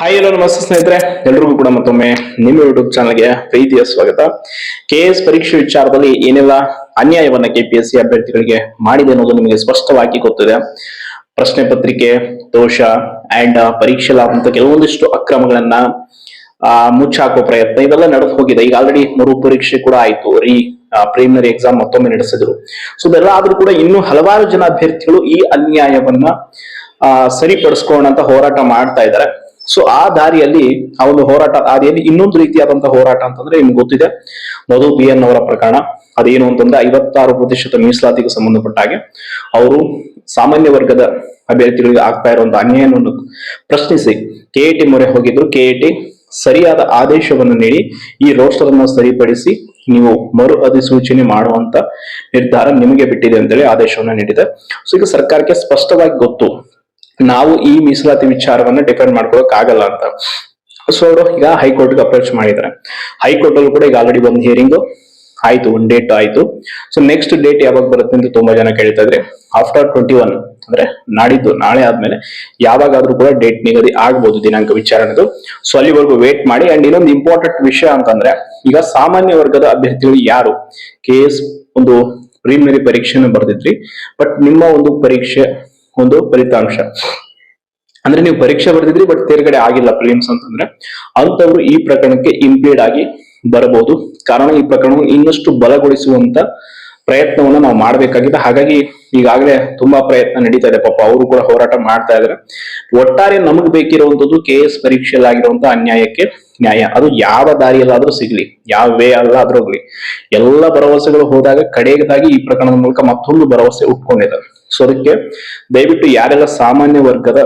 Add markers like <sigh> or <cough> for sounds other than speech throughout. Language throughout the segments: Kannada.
ಹಾಯ್ ಎಲ್ಲ ನಮಸ್ತೆ ಸ್ನೇಹಿತರೆ, ಎಲ್ರಿಗೂ ಕೂಡ ಮತ್ತೊಮ್ಮೆ ನಿಮ್ಮ ಯೂಟ್ಯೂಬ್ ಚಾನಲ್ಗೆ ಪ್ರೀತಿಯ ಸ್ವಾಗತ. ಕೆ ಎಸ್ ಪರೀಕ್ಷೆ ವಿಚಾರದಲ್ಲಿ ಏನೆಲ್ಲ ಅನ್ಯಾಯವನ್ನ ಕೆಪಿಎಸ್ಸಿ ಅಭ್ಯರ್ಥಿಗಳಿಗೆ ಮಾಡಿದೆ ಅನ್ನೋದು ನಿಮಗೆ ಸ್ಪಷ್ಟವಾಗಿ ಗೊತ್ತಿದೆ. ಪ್ರಶ್ನೆ ಪತ್ರಿಕೆ, ದೋಷ ಅಂಡ್ ಪರೀಕ್ಷೆಲಾದಂತ ಕೆಲವೊಂದಿಷ್ಟು ಅಕ್ರಮಗಳನ್ನ, ಆ ಮುಚ್ಚಾಕೋ ಪ್ರಯತ್ನ ಇವೆಲ್ಲ ನಡೆದು ಹೋಗಿದೆ. ಈಗ ಆಲ್ರೆಡಿ ಮರು ಪರೀಕ್ಷೆ ಕೂಡ ಆಯ್ತು. ರೀ ಪ್ರಿಲಿಮಿನರಿ ಎಕ್ಸಾಮ್ ಮತ್ತೊಮ್ಮೆ ನಡೆಸಿದ್ರು. ಸೊ ಇದೆಲ್ಲ ಆದ್ರೂ ಕೂಡ ಇನ್ನೂ ಹಲವಾರು ಜನ ಅಭ್ಯರ್ಥಿಗಳು ಈ ಅನ್ಯಾಯವನ್ನ, ಆ ಅಂತ ಹೋರಾಟ ಮಾಡ್ತಾ ಇದ್ದಾರೆ. ಸೊ ಆ ದಾರಿಯಲ್ಲಿ ಆ ಒಂದು ಹೋರಾಟ ದಾರಿಯಲ್ಲಿ ಇನ್ನೊಂದು ರೀತಿಯಾದಂತಹ ಹೋರಾಟ ಅಂತಂದ್ರೆ ನಿಮ್ಗೆ ಗೊತ್ತಿದೆ. ಮಧು ಬಿ ಎನ್ ಅವರ ಪ್ರಕರಣ, ಅದೇನು ಅಂತಂದ್ರೆ ಐವತ್ತಾರು ಪ್ರತಿಶತ ಮೀಸಲಾತಿಗೆ ಸಂಬಂಧಪಟ್ಟ ಹಾಗೆ. ಅವರು ಸಾಮಾನ್ಯ ವರ್ಗದ ಅಭ್ಯರ್ಥಿಗಳಿಗೆ ಆಗ್ತಾ ಇರುವಂತಹ ಅನ್ಯಾಯವನ್ನು ಪ್ರಶ್ನಿಸಿ, ಕೆ ಟಿ ಮೊರೆ ಹೋಗಿದ್ರು ಕೆ ಟಿ ಸರಿಯಾದ ಆದೇಶವನ್ನು ನೀಡಿ, ಈ ರೋಸ್ಟರ್ ಅನ್ನು ಸರಿಪಡಿಸಿ ನೀವು ಮರು ಅಧಿಸೂಚನೆ ಮಾಡುವಂತ ನಿರ್ಧಾರ ನಿಮಗೆ ಬಿಟ್ಟಿದೆ ಅಂತೇಳಿ ಆದೇಶವನ್ನು ನೀಡಿದೆ. ಸೊ ಈಗ ಸರ್ಕಾರಕ್ಕೆ ಸ್ಪಷ್ಟವಾಗಿ ಗೊತ್ತು ನಾವು ಈ ಮೀಸಲಾತಿ ವಿಚಾರವನ್ನ ಡಿಪೆಂಡ್ ಮಾಡ್ಕೊಳಕ್ ಆಗಲ್ಲ ಅಂತ. ಸೊ ಅವರು ಈಗ ಹೈಕೋರ್ಟ್ಗೆ ಅಪ್ರೋಚ್ ಮಾಡಿದ್ದಾರೆ. ಹೈಕೋರ್ಟ್ ಅಲ್ಲೂ ಕೂಡ ಈಗ ಆಲ್ರೆಡಿ ಒಂದು ಹಿಯರಿಂಗ್ ಆಯ್ತು, ಒಂದು ಡೇಟ್ ಆಯ್ತು. ಸೊ ನೆಕ್ಸ್ಟ್ ಡೇಟ್ ಯಾವಾಗ ಬರುತ್ತೆ ಅಂತ ತುಂಬಾ ಜನ ಕೇಳ್ತಾ ಇದ್ರೆ ಆಫ್ಟರ್ ಟ್ವೆಂಟಿ ಒನ್ ಅಂದ್ರೆ ನಾಡಿದ್ದು, ನಾಳೆ ಆದ್ಮೇಲೆ ಯಾವಾಗಾದ್ರೂ ಕೂಡ ಡೇಟ್ ನಿಗದಿ ಆಗ್ಬೋದು ದಿನಾಂಕ ವಿಚಾರಣೆದು. ಸೊ ಅಲ್ಲಿವರೆಗೂ ವೇಟ್ ಮಾಡಿ ಅಂಡ್ ಇನ್ನೊಂದು ಇಂಪಾರ್ಟೆಂಟ್ ವಿಷಯ ಅಂತಂದ್ರೆ, ಈಗ ಸಾಮಾನ್ಯ ವರ್ಗದ ಅಭ್ಯರ್ಥಿಗಳು ಯಾರು? ಕೆ ಎಸ್ ಒಂದು ಪ್ರಿಲಿಮಿನರಿ ಪರೀಕ್ಷೆನ ಬರ್ದಿದ್ರಿ ಬಟ್ ನಿಮ್ಮ ಒಂದು ಪರೀಕ್ಷೆ ಒಂದು ಫಲಿತಾಂಶ. ಅಂದ್ರೆ ನೀವು ಪರೀಕ್ಷೆ ಬರೆದಿದ್ರಿ ಬಟ್ ತೇರ್ಗಡೆ ಆಗಿಲ್ಲ ಪ್ರಿಲಿಮ್ಸ್ ಅಂತಂದ್ರೆ. ಅಂತವ್ರು ಈ ಪ್ರಕರಣಕ್ಕೆ ಇಂಪ್ಲೀಡ್ ಆಗಿ ಬರಬಹುದು. ಕಾರಣ ಈ ಪ್ರಕರಣವನ್ನು ಇನ್ನಷ್ಟು ಬಲಗೊಳಿಸುವಂತ ಪ್ರಯತ್ನವನ್ನ ನಾವು ಮಾಡ್ಬೇಕಾಗಿದೆ. ಹಾಗಾಗಿ ಈಗಾಗಲೇ ತುಂಬಾ ಪ್ರಯತ್ನ ನಡೀತಾ ಇದೆ. ಪಾಪ ಅವರು ಕೂಡ ಹೋರಾಟ ಮಾಡ್ತಾ ಇದ್ದಾರೆ ಒಟ್ಟಾರೆ ನಮಗ್ ಬೇಕಿರುವಂತದ್ದು ಕೆ ಎಸ್ ಪರೀಕ್ಷೆಯಲ್ಲಾಗಿರುವಂತಹ ಅನ್ಯಾಯಕ್ಕೆ ನ್ಯಾಯ. ಅದು ಯಾವ ದಾರಿಯಲ್ಲಾದ್ರೂ ಸಿಗ್ಲಿ, ಯಾವ ವೇ ಅಲ್ಲಾದ್ರೂ ಹೋಗ್ಲಿ. ಎಲ್ಲ ಭರವಸೆಗಳು ಹೋದಾಗ ಕಡೆಯದಾಗಿ ಈ ಪ್ರಕರಣದ ಮೂಲಕ ಮತ್ತೊಂದು ಭರವಸೆ ಉಟ್ಕೊಂಡಿದೆ ಸೊ ಅದಕ್ಕೆ ದಯವಿಟ್ಟು ಯಾರೆಲ್ಲ ಸಾಮಾನ್ಯ ವರ್ಗದ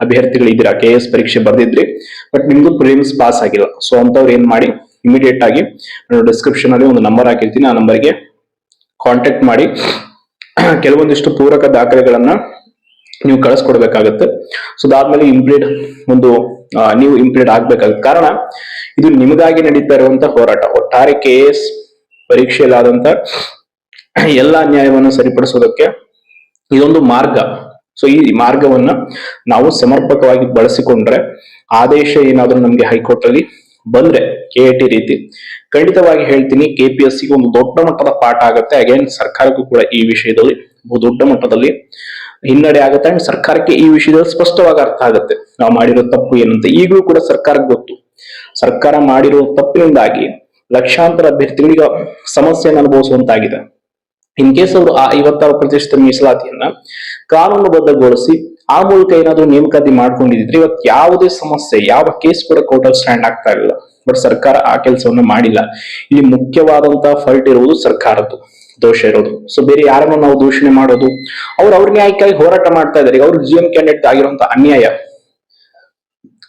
ಅಭ್ಯರ್ಥಿಗಳಿದ್ದೀರಾ ಕೆ ಎಸ್ ಪರೀಕ್ಷೆ ಬರ್ದಿದ್ರಿ ಬಟ್ ನಿಮ್ಗೂ ಪ್ರಿಲಿಮ್ಸ್ ಪಾಸ್ ಆಗಿಲ್ಲ. ಸೊ ಅಂತವ್ರು ಏನ್ ಮಾಡಿ ಇಮಿಡಿಯೇಟ್ ಆಗಿ ನಾನು ಡಿಸ್ಕ್ರಿಪ್ಷನ್ ಅಲ್ಲಿ ಒಂದು ನಂಬರ್ ಹಾಕಿರ್ತೀನಿ. ಆ ನಂಬರ್ಗೆ ಕಾಂಟ್ಯಾಕ್ಟ್ ಮಾಡಿ. <clears throat> ಕೆಲವೊಂದಿಷ್ಟು ಪೂರಕ ದಾಖಲೆಗಳನ್ನ ನೀವು ಕಳಿಸ್ಕೊಡ್ಬೇಕಾಗತ್ತೆ. ಸೊ ಅದಾದ್ಮೇಲೆ ಇಂಪ್ಲೀಡ್ ಒಂದು ನೀವು ಇಂಪ್ಲೀಡ್ ಆಗ್ಬೇಕಾಗುತ್ತೆ. ಕಾರಣ, ಇದು ನಿಮಗಾಗಿ ನಡೀತಾ ಇರುವಂತಹ ಹೋರಾಟ. ಒಟ್ಟಾರೆ ಕೆ ಎಸ್ ಪರೀಕ್ಷೆಯಲ್ಲಾದಂತ <clears throat> ಎಲ್ಲಾ ಅನ್ಯಾಯವನ್ನು ಸರಿಪಡಿಸೋದಕ್ಕೆ ಇದೊಂದು ಮಾರ್ಗ. ಸೊ ಈ ಮಾರ್ಗವನ್ನ ನಾವು ಸಮರ್ಪಕವಾಗಿ ಬಳಸಿಕೊಂಡ್ರೆ ಆದೇಶ ಏನಾದ್ರೂ ನಮ್ಗೆ ಹೈಕೋರ್ಟ್ ಅಲ್ಲಿ ಬಂದ್ರೆ ಕೆ ಟಿ ರೀತಿ. ಖಂಡಿತವಾಗಿ ಹೇಳ್ತೀನಿ ಕೆ ಪಿ ಎಸ್ ಒಂದು ದೊಡ್ಡ ಮಟ್ಟದ ಪಾಠ ಆಗುತ್ತೆ. ಅಗೇನ್ ಸರ್ಕಾರಕ್ಕೂ ಕೂಡ ಈ ವಿಷಯದಲ್ಲಿ ದೊಡ್ಡ ಮಟ್ಟದಲ್ಲಿ ಹಿನ್ನಡೆ ಆಗುತ್ತೆ ಅಂಡ್ ಸರ್ಕಾರಕ್ಕೆ ಈ ವಿಷಯದಲ್ಲಿ ಸ್ಪಷ್ಟವಾಗಿ ಅರ್ಥ ಆಗುತ್ತೆ. ನಾವು ಮಾಡಿರೋ ತಪ್ಪು ಏನಂತ ಈಗಲೂ ಕೂಡ ಸರ್ಕಾರಕ್ಕೆ ಗೊತ್ತು. ಸರ್ಕಾರ ಮಾಡಿರೋ ತಪ್ಪಿನಿಂದಾಗಿ ಲಕ್ಷಾಂತರ ಅಭ್ಯರ್ಥಿಗಳಿಗೆ ಸಮಸ್ಯೆಯನ್ನು ಅನುಭವಿಸುವಂತಾಗಿದೆ. ಇನ್ ಕೇಸ್ ಅವರು ಆ ಐವತ್ತಾರು ಪ್ರತಿಶತ ಮೀಸಲಾತಿಯನ್ನ ಕಾನೂನುಬದ್ಧಗೊಳಿಸಿ, ಆ ಮೂಲಕ ಏನಾದ್ರು ನೇಮಕಾತಿ ಮಾಡ್ಕೊಂಡಿದ್ರೆ ಇವತ್ತು ಯಾವುದೇ ಸಮಸ್ಯೆ, ಯಾವ ಕೇಸ್ ಕೂಡ ಕೋರ್ಟಲ್ಲಿ ಸ್ಟ್ಯಾಂಡ್ ಆಗ್ತಾ ಇರಲಿಲ್ಲ. ಬಟ್ ಸರ್ಕಾರ ಆ ಕೆಲಸವನ್ನ ಮಾಡಿಲ್ಲ. ಇಲ್ಲಿ ಮುಖ್ಯವಾದಂತಹ ಫಲ್ಟ್ ಇರುವುದು ಸರ್ಕಾರದ್ದು ದೋಷ ಇರೋದು. ಸೊ ಬೇರೆ ಯಾರನ್ನು ನಾವು ದೂಷಣೆ ಮಾಡೋದು? ಅವ್ರು ಅವ್ರ ನ್ಯಾಯಕ್ಕಾಗಿ ಹೋರಾಟ ಮಾಡ್ತಾ ಇದ್ದಾರೆ. ಜಿ ಎಂ ಕ್ಯಾಂಡಿಡೇಟ್ ಆಗಿರುವಂತ ಅನ್ಯಾಯ.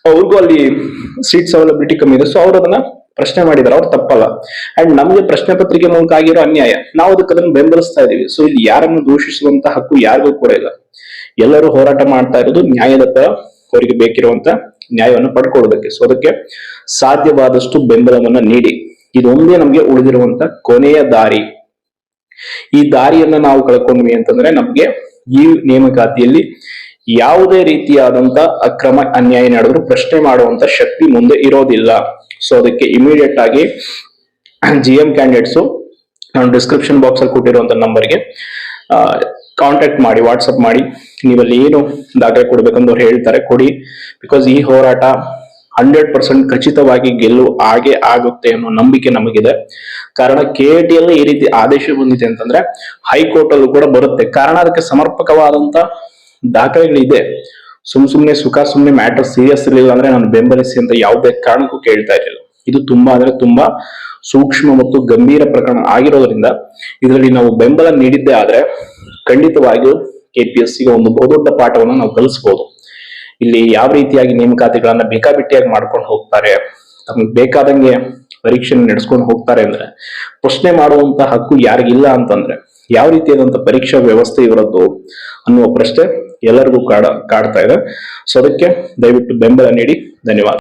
ಅವ್ರಿಗೂ ಅಲ್ಲಿ ಸೀಟ್ಸ್ ಅವೈಲಬಿಲಿಟಿ ಕಮ್ಮಿ ಇದೆ. ಸೊ ಅವ್ರು ಅದನ್ನ ಪ್ರಶ್ನೆ ಮಾಡಿದಾರೆ ಅವ್ರು ತಪ್ಪಲ್ಲ. ಅಂಡ್ ನಮ್ಗೆ ಪ್ರಶ್ನೆ ಪತ್ರಿಕೆ ಮೂಲಕ ಆಗಿರೋ ಅನ್ಯಾಯ. ನಾವು ಅದಕ್ಕೆ ಅದನ್ನು ಬೆಂಬಲಿಸ್ತಾ ಇದೀವಿ. ಸೊ ಇಲ್ಲಿ ಯಾರನ್ನು ದೂಷಿಸುವಂತ ಹಕ್ಕು ಯಾರಿಗೂ ಕೂಡ ಇಲ್ಲ. ಎಲ್ಲರೂ ಹೋರಾಟ ಮಾಡ್ತಾ ಇರೋದು ನ್ಯಾಯದ ಪರ ಅವರಿಗೆ ಬೇಕಿರುವಂತ ನ್ಯಾಯವನ್ನು ಪಡ್ಕೊಳ್ಳೋದಕ್ಕೆ. ಸೊ ಅದಕ್ಕೆ ಸಾಧ್ಯವಾದಷ್ಟು ಬೆಂಬಲವನ್ನ ನೀಡಿ. ಇದೊಂದೇ ನಮ್ಗೆ ಉಳಿದಿರುವಂತ ಕೊನೆಯ ದಾರಿ. ಈ ದಾರಿಯನ್ನ ನಾವು ಕಳ್ಕೊಂಡ್ವಿ ಅಂತಂದ್ರೆ ನಮ್ಗೆ ಈ ನೇಮಕಾತಿಯಲ್ಲಿ ಯಾವುದೇ ರೀತಿಯಾದಂತ ಅಕ್ರಮ ಅನ್ಯಾಯ ನಡೆದ್ರು ಪ್ರಶ್ನೆ ಮಾಡುವಂತ ಶಕ್ತಿ ಮುಂದೆ ಇರೋದಿಲ್ಲ. ಸೊ ಅದಕ್ಕೆ ಇಮಿಡಿಯೇಟ್ ಆಗಿ ಜಿ ಎಂ ಕ್ಯಾಂಡಿಡೇಟ್ಸು ನಾನು ಡಿಸ್ಕ್ರಿಪ್ಷನ್ ಬಾಕ್ಸ್ ಅಲ್ಲಿ ನಂಬರ್ಗೆ ಕಾಂಟ್ಯಾಕ್ಟ್ ಮಾಡಿ ವಾಟ್ಸಪ್ ಮಾಡಿ. ನೀವಲ್ಲಿ ಏನು ದಾಖಲೆ ಕೊಡ್ಬೇಕಂತ ಅವ್ರು ಹೇಳ್ತಾರೆ, ಕೊಡಿ. ಬಿಕಾಸ್ ಈ ಹೋರಾಟ ಹಂಡ್ರೆಡ್ ಪರ್ಸೆಂಟ್ ಖಚಿತವಾಗಿ ಗೆಲ್ಲು ಹಾಗೆ ಆಗುತ್ತೆ ಅನ್ನೋ ನಂಬಿಕೆ ನಮಗಿದೆ. ಕಾರಣ ಕೆ ಟಿಯಲ್ಲಿ ಈ ರೀತಿ ಆದೇಶ ಬಂದಿದೆ ಅಂತಂದ್ರೆ ಹೈಕೋರ್ಟ್ ಅಲ್ಲೂ ಕೂಡ ಬರುತ್ತೆ. ಕಾರಣ ಅದಕ್ಕೆ ಸಮರ್ಪಕವಾದಂತ ದಾಖಲೆಗಳಿದೆ. ಸುಮ್ ಸುಮ್ನೆ ಸುಖ, ಸುಮ್ನೆ ಮ್ಯಾಟರ್ ಸೀರಿಯಸ್ ಇರಲಿಲ್ಲ ಅಂದ್ರೆ ನಾನು ಬೆಂಬಲಿಸಿ ಅಂತ ಯಾವುದೇ ಕಾರಣಕ್ಕೂ ಕೇಳ್ತಾ ಇರಲಿಲ್ಲ. ಇದು ತುಂಬಾ ಅಂದ್ರೆ ತುಂಬಾ ಸೂಕ್ಷ್ಮ ಮತ್ತು ಗಂಭೀರ ಪ್ರಕರಣ ಆಗಿರೋದ್ರಿಂದ ಇದರಲ್ಲಿ ನಾವು ಬೆಂಬಲ ನೀಡಿದ್ದೇ ಆದ್ರೆ ಖಂಡಿತವಾಗಿಯೂ ಕೆ ಪಿ ಎಸ್ ಸಿಗೆ ಒಂದು ಬಹುದೊಡ್ಡ ಪಾಠವನ್ನು ನಾವು ಕಲಿಸಬಹುದು ಇಲ್ಲಿ ಯಾವ ರೀತಿಯಾಗಿ ನೇಮಕಾತಿಗಳನ್ನ ಬೇಕಾಬಿಟ್ಟಿಯಾಗಿ ಮಾಡ್ಕೊಂಡು ಹೋಗ್ತಾರೆ, ತಮ್ಗೆ ಬೇಕಾದಂಗೆ ಪರೀಕ್ಷೆ ನಡೆಸ್ಕೊಂಡು ಹೋಗ್ತಾರೆ ಅಂದ್ರೆ, ಪ್ರಶ್ನೆ ಮಾಡುವಂತ ಹಕ್ಕು ಯಾರಿಗಿಲ್ಲ ಅಂತಂದ್ರೆ, ಯಾವ ರೀತಿಯಾದಂತ ಪರೀಕ್ಷಾ ವ್ಯವಸ್ಥೆ ಇವರದ್ದು ಅನ್ನುವ ಪ್ರಶ್ನೆ ಎಲ್ಲರಿಗೂ ಕಾಡ ಕಾಡ್ತಾ ಇದೆ. ಸೊ ಅದಕ್ಕೆ ದಯವಿಟ್ಟು ಬೆಂಬಲ ನೀಡಿ. ಧನ್ಯವಾದ.